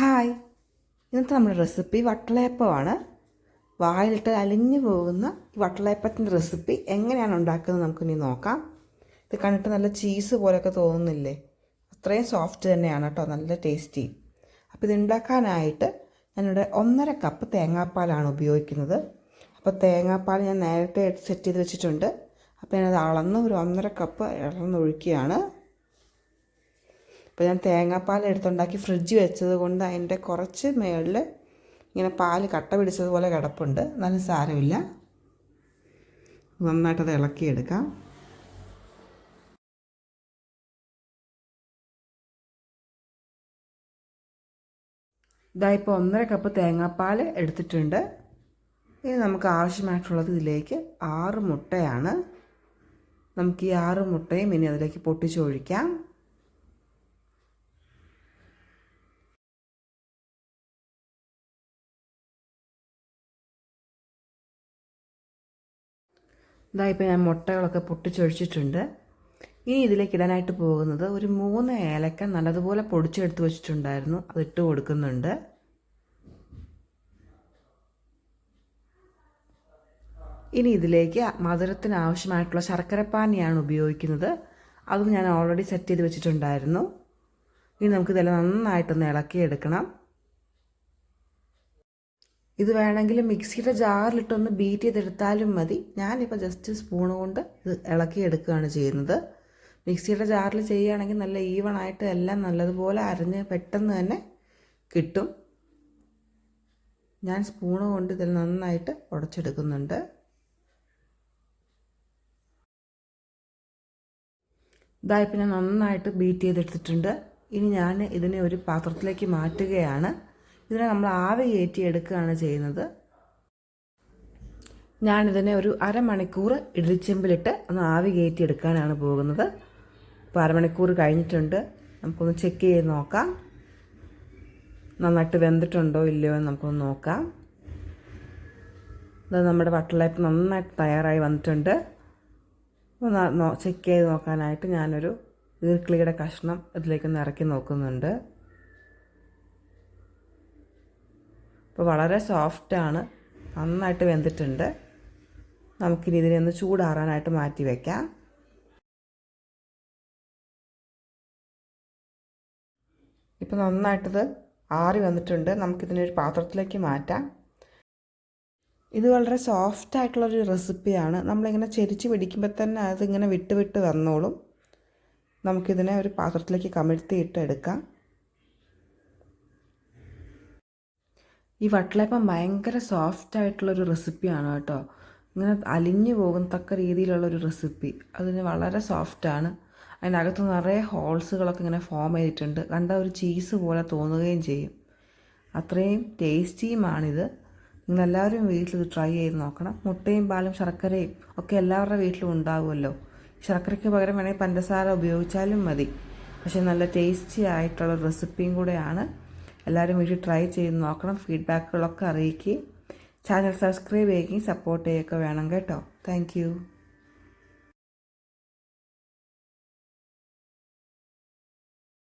Hi. ഇന്നത്തെ നമ്മുടെ recipe വട്ടളയപ്പമാണ്. വായിലിട്ട് അലിഞ്ഞു പോകുന്ന വട്ടളയപ്പത്തിന്റെ റെസിപ്പി എങ്ങനെയാണ് ഉണ്ടാക്കുന്നത് നമുക്കിനി നോക്കാം. ഇത് കണ്ടിട്ട് നല്ല ചീസ് പോലെയൊക്കെ തോന്നുന്നില്ലേ? അത്രയും സോഫ്റ്റ് തന്നെയാണ് കേട്ടോ നല്ല ടേസ്റ്റി. അപ്പോൾ ഇത് ഉണ്ടാക്കാനായിട്ട് ഞാനിവിടെ ഒന്നര കപ്പ് തേങ്ങാപ്പാലാണ് ഉപയോഗിക്കുന്നത്. അപ്പോൾ തേങ്ങാപ്പാൽ ഞാൻ നേരത്തെ സെറ്റ് ചെയ്ത് വെച്ചിട്ടുണ്ട്. അപ്പോൾ ഞാനത് അളന്ന് ഒരു ഒന്നര കപ്പ് ഇളന്നൊഴിക്കുകയാണ്. അപ്പോൾ ഞാൻ തേങ്ങാപ്പാൽ എടുത്തുണ്ടാക്കി ഫ്രിഡ്ജ് വെച്ചത് കൊണ്ട് അതിന്റെ കുറച്ച് മേളിൽ ഇങ്ങനെ പാൽ കട്ട പിടിച്ചതുപോലെ കിടപ്പുണ്ട്. നല്ല സാരമില്ല. നന്നായിട്ടത് ഇളക്കിയെടുക്കാം. ഇതാ ഇപ്പോൾ ഒന്നര കപ്പ് തേങ്ങാപ്പാൽ എടുത്തിട്ടുണ്ട്. ഇനി നമുക്ക് ആവശ്യമായിട്ടുള്ളത് ഇതിലേക്ക് ആറ് മുട്ടയാണ്. നമുക്ക് ഈ ആറ് മുട്ടയും ഇനി അതിലേക്ക് പൊട്ടിച്ചൊഴിക്കാം. ഇതാ ഇപ്പോൾ ഞാൻ മുട്ടകളൊക്കെ പൊട്ടിച്ചൊഴിച്ചിട്ടുണ്ട്. ഇനി ഇതിലേക്ക് ഇടാനായിട്ട് പോകുന്നത് ഒരു മൂന്ന് ഏലക്ക നല്ലതുപോലെ പൊടിച്ചെടുത്ത് വെച്ചിട്ടുണ്ടായിരുന്നു. അത് ഇട്ട് കൊടുക്കുന്നുണ്ട്. ഇനി ഇതിലേക്ക് മധുരത്തിന് ആവശ്യമായിട്ടുള്ള ശർക്കരപ്പാനിയാണ് ഉപയോഗിക്കുന്നത്. അതും ഞാൻ ഓൾറെഡി സെറ്റ് ചെയ്ത് വെച്ചിട്ടുണ്ടായിരുന്നു. ഇനി നമുക്കിതെല്ലാം നന്നായിട്ടൊന്ന് ഇളക്കിയെടുക്കണം. ഇത് വേണമെങ്കിൽ മിക്സിയുടെ ജാറിലിട്ടൊന്ന് ബീറ്റ് ചെയ്തെടുത്താലും മതി. ഞാനിപ്പോൾ ജസ്റ്റ് സ്പൂൺ കൊണ്ട് ഇത് ഇളക്കി എടുക്കുകയാണ് ചെയ്യുന്നത്. മിക്സിയുടെ ജാറിൽ ചെയ്യുകയാണെങ്കിൽ നല്ല ഈവൺ ആയിട്ട് എല്ലാം നല്ലതുപോലെ അരഞ്ഞ് പെട്ടെന്ന് തന്നെ കിട്ടും. ഞാൻ സ്പൂൺ കൊണ്ട് ഇതിൽ നന്നായിട്ട് ഉടച്ചെടുക്കുന്നുണ്ട്. ഇതായി പിന്നെ നന്നായിട്ട് ബീറ്റ് ചെയ്തെടുത്തിട്ടുണ്ട്. ഇനി ഞാൻ ഇതിനെ ഒരു പാത്രത്തിലേക്ക് മാറ്റുകയാണ്. ഇതിനെ നമ്മൾ ആവി കയറ്റി എടുക്കുകയാണ് ചെയ്യുന്നത്. ഞാനിതിനെ ഒരു അരമണിക്കൂർ ഇടിച്ചെമ്പിലിട്ട് ഒന്ന് ആവി കയറ്റി എടുക്കാനാണ് പോകുന്നത്. ഇപ്പോൾ അരമണിക്കൂർ കഴിഞ്ഞിട്ടുണ്ട്. നമുക്കൊന്ന് ചെക്ക് ചെയ്ത് നോക്കാം. നന്നായിട്ട് വെന്തിട്ടുണ്ടോ ഇല്ലയോ എന്ന് നമുക്കൊന്ന് നോക്കാം. ഇത് നമ്മുടെ വട്ടലയപ്പ് നന്നായിട്ട് തയ്യാറായി വന്നിട്ടുണ്ട്. ചെക്ക് ചെയ്ത് നോക്കാനായിട്ട് ഞാനൊരു ഈർക്കിളിയുടെ കഷ്ണം ഇതിലേക്കൊന്ന് ഇറക്കി നോക്കുന്നുണ്ട്. അപ്പോൾ വളരെ സോഫ്റ്റാണ് നന്നായിട്ട് വെന്തിട്ടുണ്ട്. നമുക്കിനി ഇതിനെ ഒന്ന് ചൂടാറാനായിട്ട് മാറ്റി വയ്ക്കാം ഇപ്പോൾ നന്നായിട്ടത് ആറി വന്നിട്ടുണ്ട്. നമുക്കിതിനെ ഒരു പാത്രത്തിലേക്ക് മാറ്റാം. ഇത് വളരെ സോഫ്റ്റ് ആയിട്ടുള്ളൊരു റെസിപ്പിയാണ് നമ്മളിങ്ങനെ ചെരിച്ച് പിടിക്കുമ്പോൾ തന്നെ അതിങ്ങനെ വിട്ട് വിട്ട് വന്നോളും. നമുക്കിതിനെ ഒരു പാത്രത്തിലേക്ക് കമിഴ്ത്തിയിട്ട് എടുക്കാം. ഈ വട്ടലപ്പം ഭയങ്കര സോഫ്റ്റ് ആയിട്ടുള്ളൊരു റെസിപ്പിയാണ് കേട്ടോ. ഇങ്ങനെ അലിഞ്ഞു പോകുന്നത്തക്ക രീതിയിലുള്ളൊരു റെസിപ്പി അതിന് വളരെ സോഫ്റ്റാണ് അതിനകത്ത് നിറയെ ഹോൾസുകളൊക്കെ ഇങ്ങനെ ഫോം ചെയ്തിട്ടുണ്ട്. കണ്ട ഒരു ചീസ് പോലെ തോന്നുകയും ചെയ്യും. അത്രയും ടേസ്റ്റിയുമാണിത് നിങ്ങളെല്ലാവരും വീട്ടിൽ ഇത് ട്രൈ ചെയ്ത് നോക്കണം. മുട്ടയും പാലും ശർക്കരയും ഒക്കെ എല്ലാവരുടെ വീട്ടിലും ഉണ്ടാകുമല്ലോ ശർക്കരയ്ക്ക് പകരം വേണമെങ്കിൽ പഞ്ചസാര ഉപയോഗിച്ചാലും മതി. പക്ഷേ നല്ല ടേസ്റ്റി ആയിട്ടുള്ള റെസിപ്പിയും കൂടെയാണ് എല്ലാവരും വീട്ടിൽ ട്രൈ ചെയ്ത് നോക്കണം. ഫീഡ്ബാക്കുകളൊക്കെ അറിയിക്കുകയും ചാനൽ സബ്സ്ക്രൈബ് ചെയ്യുകയും സപ്പോർട്ട് ചെയ്യുകയൊക്കെ വേണം കേട്ടോ. താങ്ക്